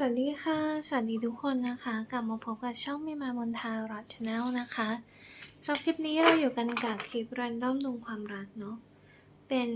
สวัสดีค่ะ สวัสดีทุกคนนะคะ กลับมาพบกับช่องไม่มามนทารัตชาแนลนะคะสำหรับคลิปนี้เราอยู่กันกับคลิปแรนดอมดวงความรักเนาะ เป็น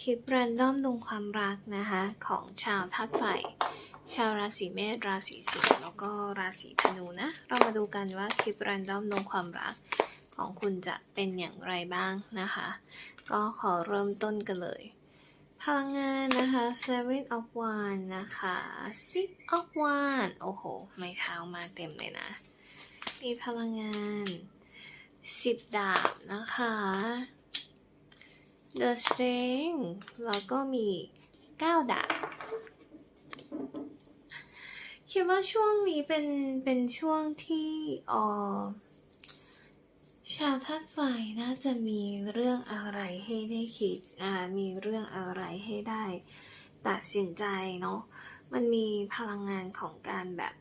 คลิปแรนดอมดวงความรักนะคะ ของชาวธาตุไฟ ชาวราศีเมษ ราศีสิงห์ แล้วก็ราศีธนูนะ เรามาดูกันว่าคลิปแรนดอมดวงความรักของคุณจะเป็นอย่างไรบ้างนะคะ ก็ขอเริ่มต้นกันเลย พลังงานนะคะ seven of wands นะคะ six of wands โอ้โห ไม่เท้ามาเต็มเลยนะ มีพลังงานสิบดาบนะคะ the strength แล้วก็มีเก้าดาบ คิดว่าช่วงนี้เป็นเป็นช่วงที่เออ ชาวธาตุไฟน่าจะมีเรื่องอะไรให้ได้คิดอ่ามีเรื่องอะไรให้ได้ตัดสินใจเนาะมันมีพลังงานของการแบบ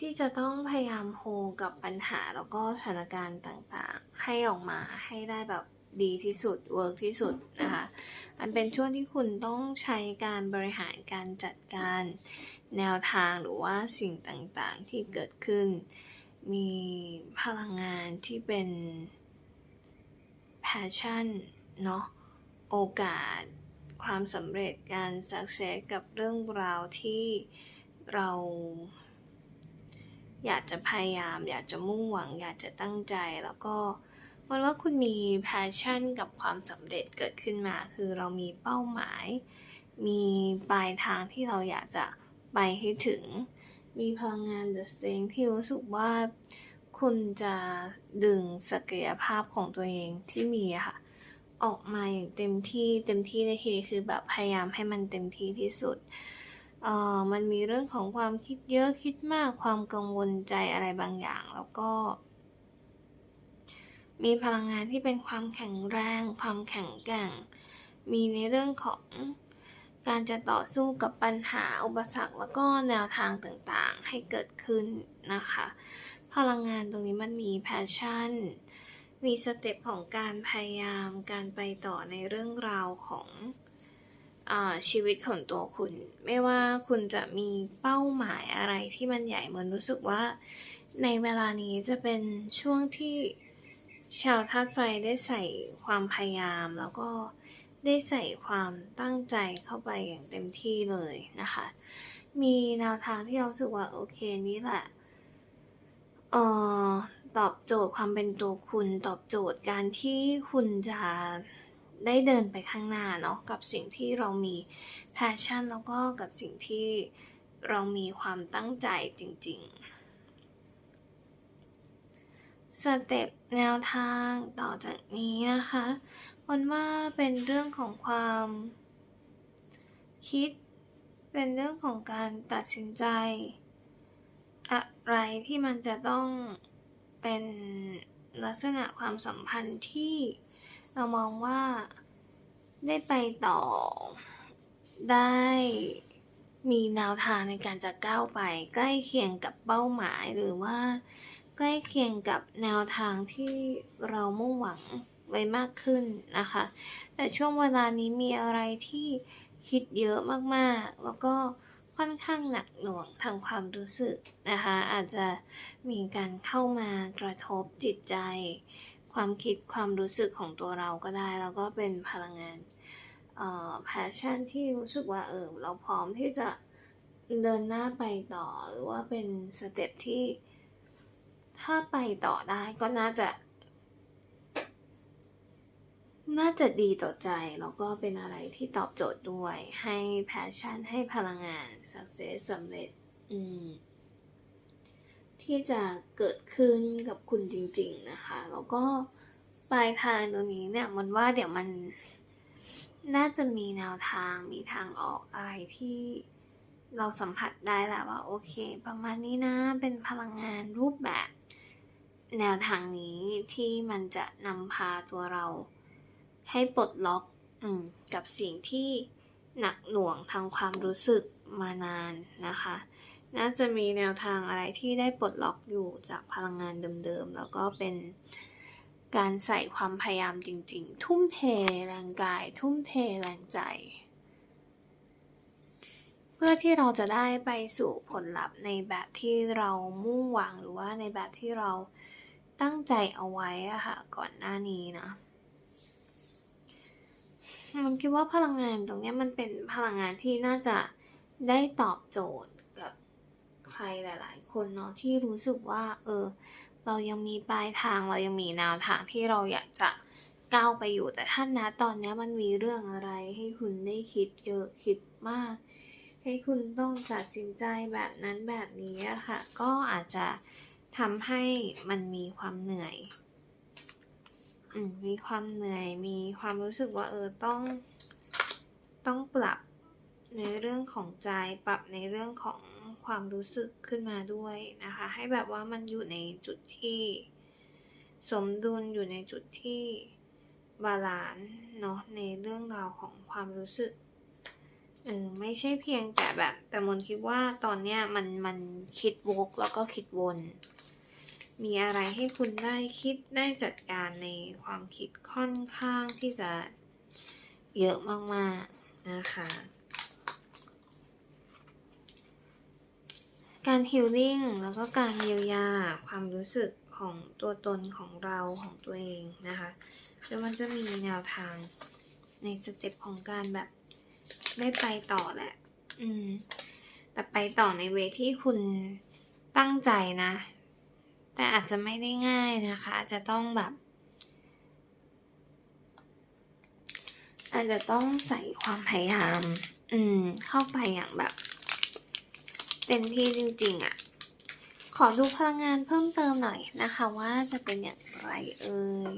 ที่จะต้องพยายามโฮกับปัญหาแล้วก็สถานการณ์ต่างๆ ให้ออกมาให้ได้แบบดีที่สุดเวิร์กที่สุดนะคะมันเป็นช่วงที่คุณต้องใช้การบริหารการจัดการแนวทางหรือว่าสิ่งต่างๆที่เกิดขึ้น มีพลังงานที่เป็น passion เนาะโอกาส ความสำเร็จการ success กับเรื่องราวที่เรา อยากจะพยายาม อยากจะมุ่งหวัง อยากจะตั้งใจแล้วก็มันว่าคุณมี passion กับความสำเร็จเกิดขึ้นมา คือเรามีเป้าหมาย มีปลายทางที่เราอยากจะไปให้ถึง มีพลังงาน The Strength ที่รู้สึกว่าคุณจะดึงศักยภาพของตัวเองที่มีค่ะ ออกมาอย่างเต็มที่เต็มที่ในทีนี้คือแบบพยายามให้มันเต็มที่ที่สุดเอ่อมันมีเรื่องของความคิดเยอะคิดมากความกังวลใจอะไรบางอย่าง แล้วก็ มีพลังงานที่เป็นความแข็งแรง ความแข็งแกร่ง มีในเรื่องของ การจะต่อสู้กับปัญหาอุปสรรคแล้วก็แนวทางต่างๆ ให้เกิดขึ้นนะคะ พลังงานตรงนี้มันมีแพชชั่น มีสเต็ปของการพยายาม การไปต่อในเรื่องราวของอชีวิตของตัวคุณ ไม่ว่าคุณจะมีเป้าหมายอะไรที่มันใหญ่เหมือนรู้สึกว่า ในเวลานี้จะเป็นช่วงที่ชาวธาตุไฟได้ใส่ความพยายามแล้วก็ ได้ใส่ความตั้งใจเข้าไปอย่างเต็มที่เลยนะคะ มีแนวทางที่เราสึกว่าโอเคนี่แหละเอ่อตอบโจทย์ความเป็นตัวคุณตอบโจทย์การที่คุณจะได้เดินไปข้างหน้าเนาะกับสิ่งที่เรามี passion แล้วก็กับสิ่งที่เรามีความตั้งใจจริงๆสเต็ปแนวทางต่อจากนี้นะคะ มันว่าเป็นเรื่องของความ คิด เป็นเรื่องของการตัดสินใจ อะไรที่มันจะต้องเป็นลักษณะความสัมพันธ์ที่เรามองว่าได้ไปต่อ ได้มีแนวทางในการจะก้าวไป ใกล้เคียงกับเป้าหมายหรือว่า ใกล้เคียงกับแนวทางที่เรามุ่งหวัง ไว้มากขึ้นนะคะ แต่ช่วงเวลานี้มีอะไรที่คิดเยอะมากๆ แล้วก็ค่อนข้างหนักหน่วงทางความรู้สึกนะคะ อาจจะมีการเข้ามากระทบจิตใจ ความคิดความรู้สึกของตัวเราก็ได้ แล้วก็เป็นพลังงานเอ่อ passion ที่รู้สึกว่าเออเราพร้อมที่จะเดินหน้าไปต่อหรือว่าเป็นสเต็ปที่ ถ้าไปต่อได้ก็น่าจะ น่าจะดีต่อใจ แล้วก็เป็นอะไรที่ตอบโจทย์ด้วย ให้ passion ให้พลังงาน success สำเร็จ อืม ที่จะเกิดขึ้นกับคุณจริง ๆ นะคะ แล้วก็ปลายทางตรงนี้เนี่ย มันว่าเดี๋ยวมัน น่าจะมีแนวทาง มีทางออกอะไรที่เราสัมผัสได้แหละว่า โอเค ประมาณนี้นะ เป็นพลังงานรูปแบบ แนวทางนี้ที่มันจะนำพาตัวเรา ให้ปลดล็อกอกับสิ่งที่หนักหน่วงทางความรู้สึกมานานนะคะ น่าจะมีแนวทางอะไรที่ได้ปลดล็อกอยู่จากพลังงานเดิมๆ แล้วก็เป็นการใส่ความพยายามจริง ๆ ทุ่มเทแรงกาย ทุ่มเทแรงใจ เพื่อพื่อที่เราจะได้ไปสู่ผลลัพธ์ในแบบที่เรามุ่งหวังหรือว่าในแบบที่เราตั้งใจเอาไว้อะค่ะก่อนหน้านี้นะ มันคิดว่าพลังงานตรงนี้มันเป็นพลังงานที่น่าจะได้ตอบโจทย์กับใครหลาย ๆ คนเนาะที่รู้สึกว่า เออ เรายังมีปลายทางเรายังมีแนวทางที่เราอยากจะก้าวไปอยู่แต่ท่านนะตอนนี้มันมีเรื่องอะไรให้คุณได้คิดเยอะคิดมาก ให้คุณต้องตัดสินใจแบบนั้นแบบนี้ค่ะ ก็อาจจะทำให้มันมีความเหนื่อย มีความเหนื่อย มีความรู้สึกว่าเออต้อง ต้องปรับในเรื่องของใจ ปรับในเรื่องของความรู้สึกขึ้นมาด้วยนะคะ ให้แบบว่ามันอยู่ในจุดที่ สมดุลอยู่ในจุดที่บาลานซ์เนาะในเรื่องราวของความรู้สึกเออไม่ใช่เพียงแต่แบบ แต่มนคิดว่าตอนเนี้ยมันมันคิดวกแล้วก็คิดวน มีอะไรให้คุณได้คิดได้จัดการในความคิดค่อนข้างที่จะเยอะมากๆนะคะ การฮิลลิ่งแล้วก็การเยียวยาความรู้สึกของตัวตนของเราของตัวเองนะคะแล้วมันจะมีแนวทางในสเต็ปของการแบบได้ไปต่อแหละ อืม แต่ไปต่อในเวที่คุณตั้งใจนะ แต่อาจจะไม่ได้ง่ายนะคะจะต้องแบบ อาจจะต้องใส่ความพยายาม อืม เข้าไปอย่างแบบ เต็มที่จริง ๆอะ่ะ ขอดูพลังงานเพิ่มเติมหน่อยนะคะ ว่าจะเป็นอย่างไรเอ่ย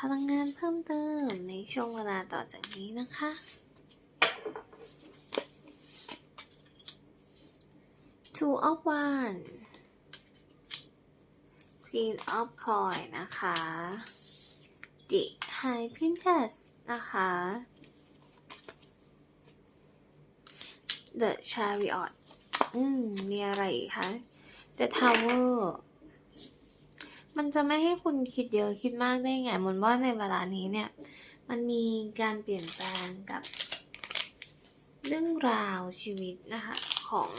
พลังงานเพิ่มเติมในช่วงเวลาต่อจากนี้นะคะ Two of One Queen of Coin นะคะ The High Princess นะคะ The Chariot อืม มีอะไรอีกคะ The Tower มันจะไม่ให้คุณคิดเยอะคิดมากได้ไงมนว่าในเวลานี้เนี่ย มันมีการเปลี่ยนแปลงกับ เรื่องราวชีวิตนะคะ ของ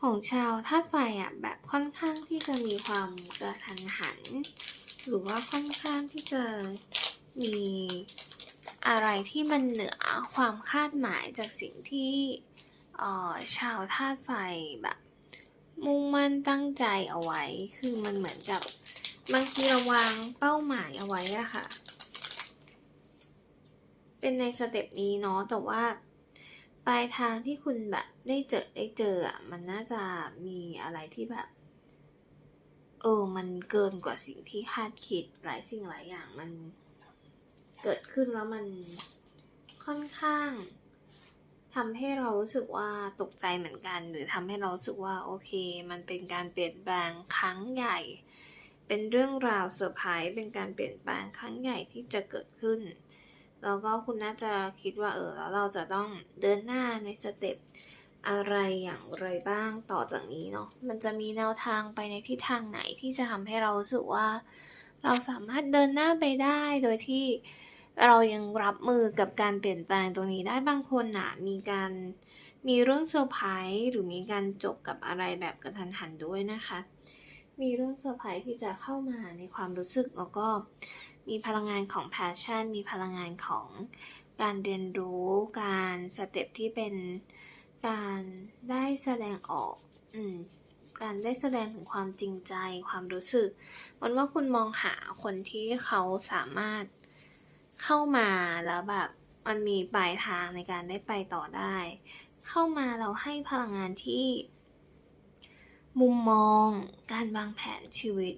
ของชาวธาตุไฟอะแบบค่อนข้างที่จะมีความกระทันหัน หรือว่าค่อนข้างที่จะมีอะไรที่มันเหนือความคาดหมายจากสิ่งที่ออชาวธาตุไฟแบบ มุ่งมั่นตั้งใจเอาไว้ คือมันเหมือนกับบางทีเราวางเป้าหมายเอาไว้อะค่ะ เป็นในสเต็ปนี้เนาะแต่ว่า ลายทางที่คุณแบบได้เจอได้เจออะมันน่าจะมีอะไรที่แบบ เออ มันเกินกว่าสิ่งที่คาดคิดหลายสิ่งหลายอย่างมันเกิดขึ้นแล้วมันค่อนข้างทำให้เรารู้สึกว่าตกใจเหมือนกัน หรือทำให้เรารู้สึกว่าโอเค มันเป็นการเปลี่ยนแปลงครั้งใหญ่ เป็นเรื่องราวเซอร์ไพรส์เป็นการเปลี่ยนแปลงครั้งใหญ่ที่จะเกิดขึ้น แล้วก็คุณน่าจะคิดว่าเออแล้วเราจะต้องเดินหน้าในสเต็ปอะไรอย่างไรบ้างต่อจากนี้เนาะมันจะมีแนวทางไปในทิศทางไหนที่จะทำให้เรารู้สึกว่า เราสามารถเดินหน้าไปได้โดยที่เรายังรับมือกับการเปลี่ยนแปลงตรงนี้ได้บางคนน่ะมีการมีเรื่องเซอร์ไพรส์หรือมีการจบกับอะไรแบบกระทันหันด้วยนะคะ มีเรื่องเซอร์ไพรส์ที่จะเข้ามาในความรู้สึกแล้วก็ มีพลังงานของ passion มีพลังงานของการเรียนรู้การสเต็ปที่เป็นการได้แสดงออกอืมการได้แสดงถึงความจริงใจความรู้สึกมันว่าคุณมองหาคนที่เขาสามารถเข้ามาแล้วแบบมันมีปลายทางในการได้ไปต่อได้ เข้ามาเราให้พลังงานที่ มุมมอง การวางแผนชีวิต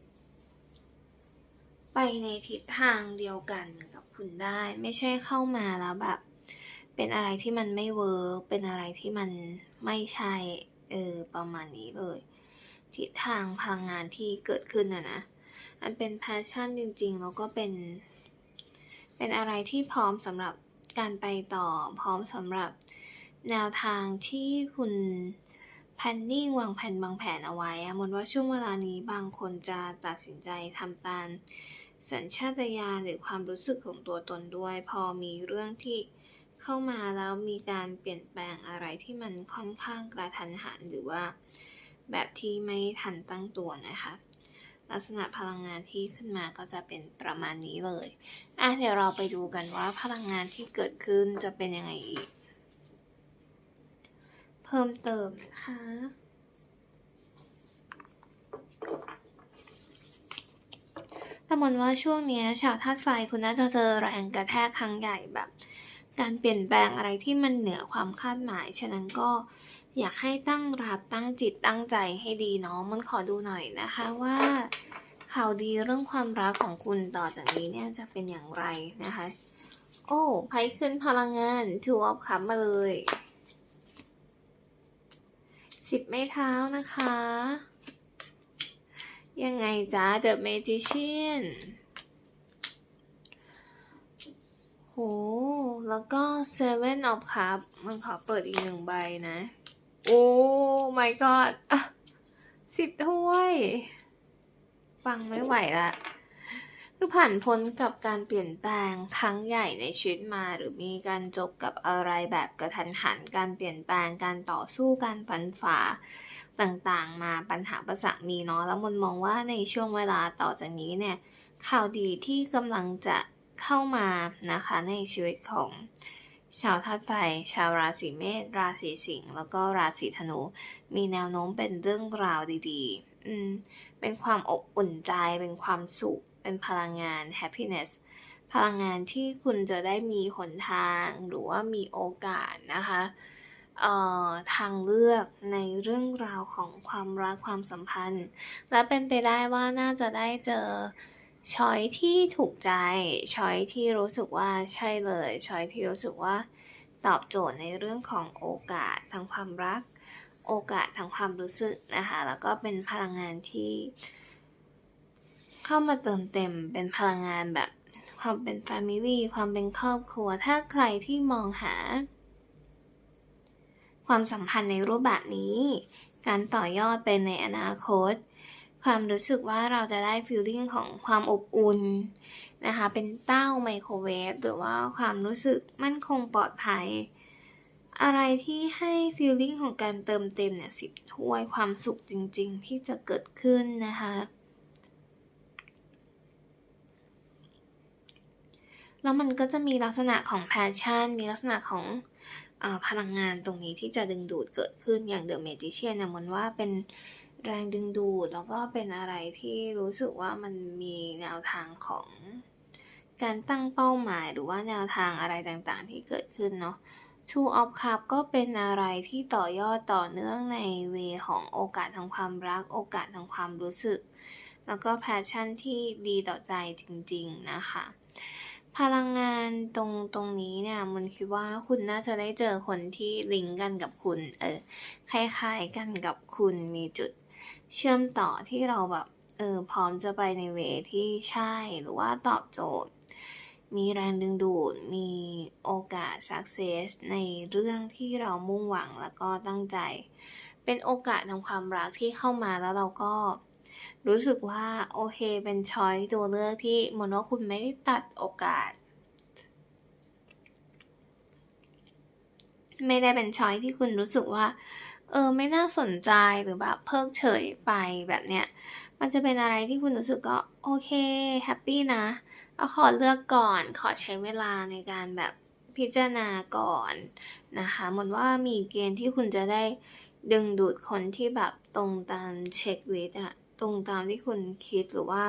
ไปในทิศทางเดียวกันกับคุณได้ ไม่ใช่เข้ามาแล้วแบบ เป็นอะไรที่มันไม่เวิร์กเป็นอะไรที่มันไม่ใช่เออประมาณนี้เลย ทิศทางพลังงานที่เกิดขึ้นนะนะมันเป็นแพชชั่นจริง ๆ แล้วก็เป็น เป็นอะไรที่พร้อมสำหรับการไปต่อ พร้อมสำหรับแนวทางที่คุณแพนนิ่งวางแผนบางแผนเอาไว้อะมนว่าช่วงเวลานี้บางคนจะตัดสินใจทำตาม สัญชาตญาณหรือความรู้สึกของตัวตนด้วย พอมีเรื่องที่เข้ามาแล้วมีการเปลี่ยนแปลงอะไรที่มันค่อนข้างกระทันหันหรือว่า แบบที่ไม่ทันตั้งตัวนะคะ ลักษณะพลังงานที่ขึ้นมาก็จะเป็นประมาณนี้เลยอะเดี๋ยวเราไปดูกันว่าพลังงานที่เกิดขึ้นจะเป็นยังไงอีก เพิ่มเติมนะคะ แต่มนว่าช่วงนี้ชาวธาตุไฟคุณน่าจะเจอแรงกระแทกครั้งใหญ่แบบ การเปลี่ยนแปลงอะไรที่มันเหนือความคาดหมาย ฉะนั้นก็อยากให้ตั้งรับตั้งจิตตั้งใจให้ดีเนาะมันขอดูหน่อยนะคะว่า ข่าวดีเรื่องความรักของคุณต่อจากนี้เนี่ยจะเป็นอย่างไรนะคะ โอ้ไพ่ขึ้นพลังงาน Two of Cups มาเลยสิบไม้เท้านะคะ ยังไงจ๊ะ The Magician โห แล้วก็ Seven of Cups มันขอเปิดอีกหนึ่งใบนะ โอ้ my god อะสิบถ้วย ฟังไม่ไหวละคือผ่านพ้นกับการเปลี่ยนแปลงครั้งใหญ่ในชีวิตมา หรือมีการจบกับอะไรแบบกระทันหัน การเปลี่ยนแปลงการต่อสู้การปันฝ่า ต่างๆ มาปัญหาประสะมีเนาะแล้วมันมองว่าในช่วงเวลาต่อจากนี้เนี่ยข่าวดีที่กำลังจะเข้ามานะคะในชีวิตของชาวธาตุไฟ ชาวราศีเมษ ราศีสิงห์ แล้วก็ราศีธนู มีแนวโน้มเป็นเรื่องราวดีๆ อืม เป็นความอบอุ่นใจ เป็นความสุข เป็นพลังงาน happiness พลังงานที่คุณจะได้มีหนทาง หรือว่ามีโอกาสนะคะ ทางเลือกในเรื่องราวของความรักความสัมพันธ์ และเป็นไปได้ว่าน่าจะได้เจอช้อยที่ถูกใจช้อยที่รู้สึกว่าใช่เลยช้อยที่รู้สึกว่าตอบโจทย์ในเรื่องของโอกาสทางความรัก โอกาสทางความรู้สึกนะคะ แล้วก็เป็นพลังงานที่ เข้ามาเติมเต็มเป็นพลังงานแบบความเป็น Family ความเป็นครอบครัว ถ้าใครที่มองหา ความสัมพันธ์ในรูปแบบนี้ การต่อยอดเป็นในอนาคต ความรู้สึกว่าเราจะได้ฟีลลิ่งของความอบอุ่นนะคะ เป็นเต้าไมโครเวฟหรือว่าความรู้สึกมั่นคงปลอดภัย อะไรที่ให้ฟีลลิ่งของการเติมเต็มเนี่ยสิบถ้วยความสุขจริงๆ ที่จะเกิดขึ้นนะคะแล้วมันก็จะมีลักษณะของ passion มีลักษณะของ พลังงานตรงนี้ที่จะดึงดูดเกิดขึ้นอย่าง The Magician เนี่ยมันว่าเป็นแรงดึงดูด แล้วก็เป็นอะไรที่รู้สึกว่ามันมีแนวทางของการตั้งเป้าหมายหรือว่าแนวทางอะไรต่างๆ ที่เกิดขึ้นเนาะ Two of Cups ก็เป็นอะไรที่ต่อยอดต่อเนื่องในเวของโอกาสทางความรัก โอกาสทางความรู้สึก แล้วก็แพชชั่นที่ดีต่อใจจริงๆนะคะ พลังงานตรงตรงนี้เนี่ยมันคิดว่าคุณน่าจะได้เจอคนที่ลิงก์กันกับคุณ เออคล้ายๆกันกับคุณมีจุดเชื่อมต่อที่เราแบบเออพร้อมจะไปในเวที่ใช่หรือว่าตอบโจทย์ มีแรงดึงดูด มีโอกาส success ในเรื่องที่เรามุ่งหวังแล้วก็ตั้งใจ เป็นโอกาสทางความรักที่เข้ามาแล้วเราก็ รู้สึกว่าโอเคเป็นช้อยตัวเลือกที่มนว่าคุณไม่ได้ตัดโอกาส ไม่ได้เป็นช้อยที่คุณรู้สึกว่า เออไม่น่าสนใจหรือแบบเพิกเฉยไปแบบเนี้ยมันจะเป็นอะไรที่คุณรู้สึกก็โอเคแฮปปี้นะเอาขอเลือกก่อนขอใช้เวลาในการแบบพิจารณาก่อนนะคะหมนว่ามีเกณฑ์ที่คุณจะได้ดึงดูดคนที่แบบตรงตามเช็คลิสต์อะ ตรงตามที่คุณคิดหรือว่า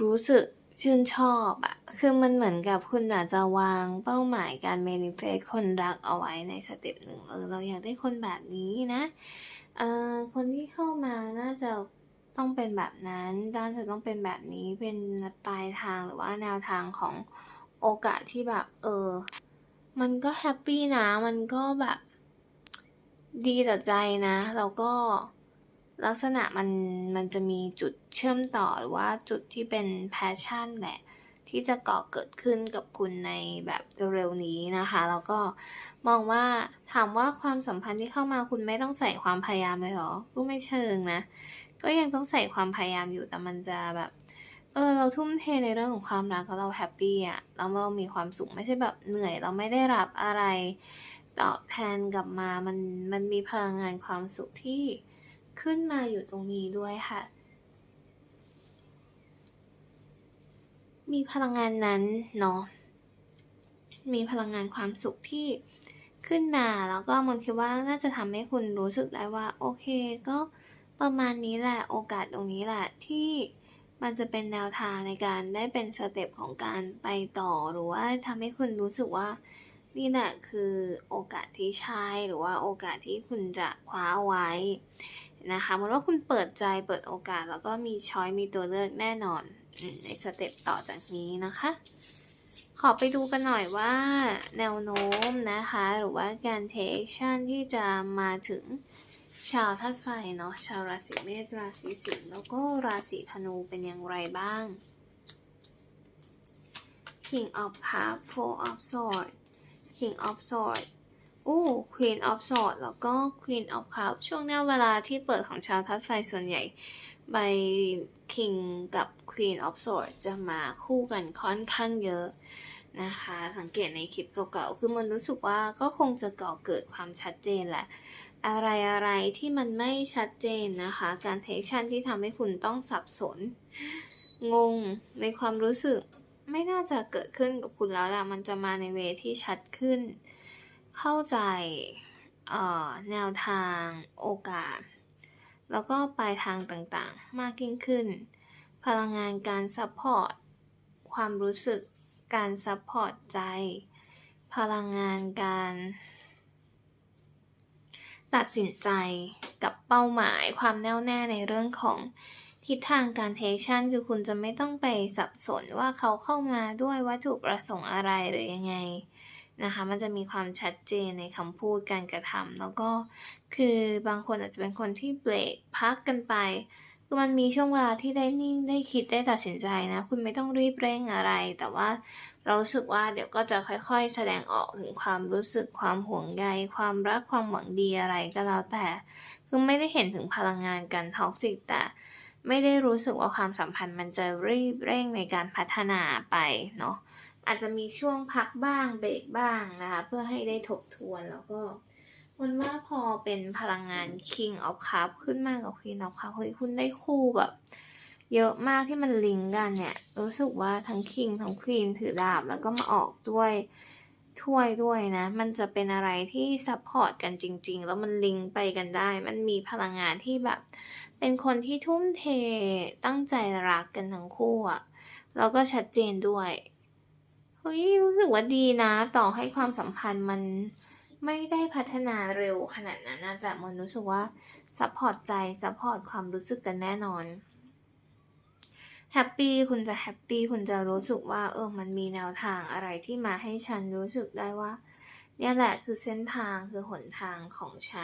รู้สึกชื่นชอบอะคือมันเหมือนกับคุณอาจจะวางเป้าหมายการเมนิเฟสคนรักเอาไว้ในสเต็ปหนึ่งเออเราอยากได้คนแบบนี้นะเอ่อคนที่เข้ามาน่าจะต้องเป็นแบบนั้น ด้านจะต้องเป็นแบบนี้เป็นปลายทางหรือว่าแนวทางของโอกาสที่แบบ เออ มันก็แฮปปี้นะ มันก็แบบ ดีต่อใจนะ แล้วก็ ลักษณะมันมันจะมีจุดเชื่อมต่อหรือว่าจุดที่เป็นแพชชั่นแหละ ที่จะก่อเกิดขึ้นกับคุณในแบบเร็วๆนี้นะคะ แล้วก็มองว่าถามว่าความสัมพันธ์ที่เข้ามาคุณไม่ต้องใส่ความพยายามเลยเหรอก็ไม่เชิงนะ ก็ยังต้องใส่ความพยายามอยู่แต่มันจะแบบเออเราทุ่มเทในเรื่องของความรักแล้วเราแฮปปีอะแล้วเรามีความสุขไม่ใช่แบบเหนื่อย เราไม่ได้รับอะไร ตอบแทนกลับมามันมันมีพลังงานความสุขที่ ขึ้นมาอยู่ตรงนี้ด้วยค่ะ มีพลังงานนั้นเนาะ มีพลังงานความสุขที่ขึ้นมาแล้วก็มันคิดว่าน่าจะทำให้คุณรู้สึกได้ว่า โอเคก็ประมาณนี้แหละโอกาสตรงนี้แหละที่มันจะเป็นแนวทางในการได้เป็นสเต็ปของการไปต่อหรือว่าทำให้คุณรู้สึกว่านี่แหละคือโอกาสที่ใช่หรือว่าโอกาสที่คุณจะคว้าเอาไว้ นะคะหมือนว่าคุณเปิดใจเปิดโอกาสแล้วก็มีช้อยมีตัวเลือกแน่นอนในสเต็ปต่อจากนี้นะคะ ขอไปดูกันหน่อยว่าแนวโน้มนะคะ หรือว่าการ take action ที่จะมาถึงชาวธาตุไฟเนาะชาวราศีเมษราศีสิงห์แล้วก็ราศีธนูเป็นอย่างไรบ้าง King of Cups Four of Swords King of Swords อู้ Queen of Swords แล้วก็ Queen of Cups ช่วงนี้เวลาที่เปิดของชาวธาตุไฟส่วนใหญ่ใบ King กับ Queen of Swords จะมาคู่กันค่อนข้างเยอะนะคะ สังเกตในคลิปเก่าๆ คือมันรู้สึกว่าก็คงจะก่อเกิดความชัดเจนแหละ อะไรๆที่มันไม่ชัดเจนนะคะ การ take action ที่ทำให้คุณต้องสับสน งงในความรู้สึกไม่น่าจะเกิดขึ้นกับคุณแล้วล่ะ มันจะมาในเวที่ชัดขึ้น เข้าใจแนวทางโอกาส แล้วก็ปลายทางต่างๆ มากยิ่งขึ้น พลังงานการซัปพอร์ตความรู้สึกการซัปพอร์ตใจ พลังงานการ ตัดสินใจกับเป้าหมายความแน่วแน่ในเรื่องของทิศทางการ take action คือคุณจะไม่ต้องไปสับสนว่าเขาเข้ามาด้วยวัตถุประสงค์อะไรหรือยังไง นะคะ มันจะมีความชัดเจนในคำพูดการกระทำแล้วก็คือบางคนอาจจะเป็นคนที่เบรกพักกันไปคือมันมีช่วงเวลาที่ได้นิ่งได้คิดได้ตัดสินใจนะ คุณไม่ต้องรีบเร่งอะไร แต่ว่าเราสึกว่าเดี๋ยวก็จะค่อยๆ แสดงออกถึงความรู้สึกความห่วงใย ความรักความหวังดีอะไรก็แล้วแต่ คือไม่ได้เห็นถึงพลังงานการ toxic แต่ไม่ได้รู้สึกว่าความสัมพันธ์มันจะรีบเร่งในการพัฒนาไปเนาะ อาจจะมีช่วงพักบ้างเบรกบ้างนะคะ เพื่อให้ได้ทบทวนแล้วก็มนว่าพอเป็นพลังงาน King of Cup ขึ้นมากกับ Queen of Cup เฮ้ยคุณได้คู่แบบ เยอะมากที่มันลิงก์กันเนี่ย รู้สึกว่าทั้ง King ทั้ง Queen ถือดาบแล้วก็มาออกด้วยถ้วยด้วยนะ มันจะเป็นอะไรที่ซัปพอร์ตกันจริง ๆ แล้วมันลิงก์ไปกันได้ มันมีพลังงานที่แบบ เป็นคนที่ทุ่มเทตั้งใจรักกันทั้งคู่อะแล้วก็ชัดเจนด้วย เฮ้ยรู้สึกว่าดีนะ ต่อให้ความสัมพันธ์มันไม่ได้พัฒนาเร็วขนาดนั้นนะแต่มนรู้สึกว่าซัปพอร์ตใจซัปพอร์ตความรู้สึกกันแน่นอนแฮปปี้คุณจะแฮปปี้คุณจะรู้สึกว่าเออมันมีแนวทางอะไรที่มาให้ฉันรู้สึกได้ว่า เนี่ยแหละคือเส้นทางคือหนทางของฉัน